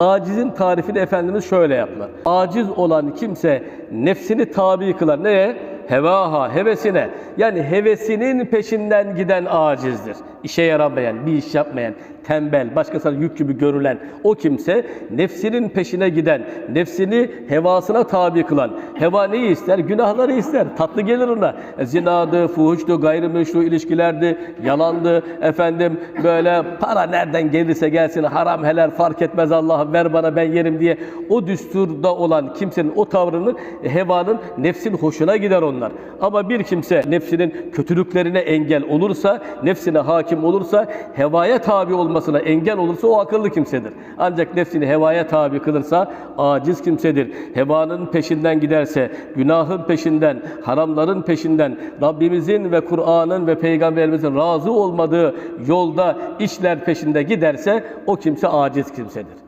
Acizin tarifini Efendimiz şöyle yaptılar. Aciz olan kimse nefsini tabi kılar. Neye? Hevaha, hevesine. Yani hevesinin peşinden giden acizdir. İşe yaramayan, bir iş yapmayan, tembel, başkasına yük gibi görülen o kimse nefsinin peşine giden, nefsini hevasına tabi kılan. Heva neyi ister? Günahları ister. Tatlı gelir ona. E, Zinadı, fuhuştu, gayrimeşru ilişkilerdi, yalandı, efendim böyle para nereden gelirse gelsin haram helal fark etmez Allah'ım ver bana ben yerim diye o düsturda olan kimsenin o tavrının e, hevanın nefsin hoşuna gider onlar. Ama bir kimse nefsinin kötülüklerine engel olursa, nefsine hakim olursa, hevaya tabi olmasına engel olursa o akıllı kimsedir. Ancak nefsini hevaya tabi kılırsa aciz kimsedir. Hevanın peşinden giderse, günahın peşinden, haramların peşinden, Rabbimizin ve Kur'an'ın ve Peygamberimizin razı olmadığı yolda işler peşinde giderse o kimse aciz kimsedir.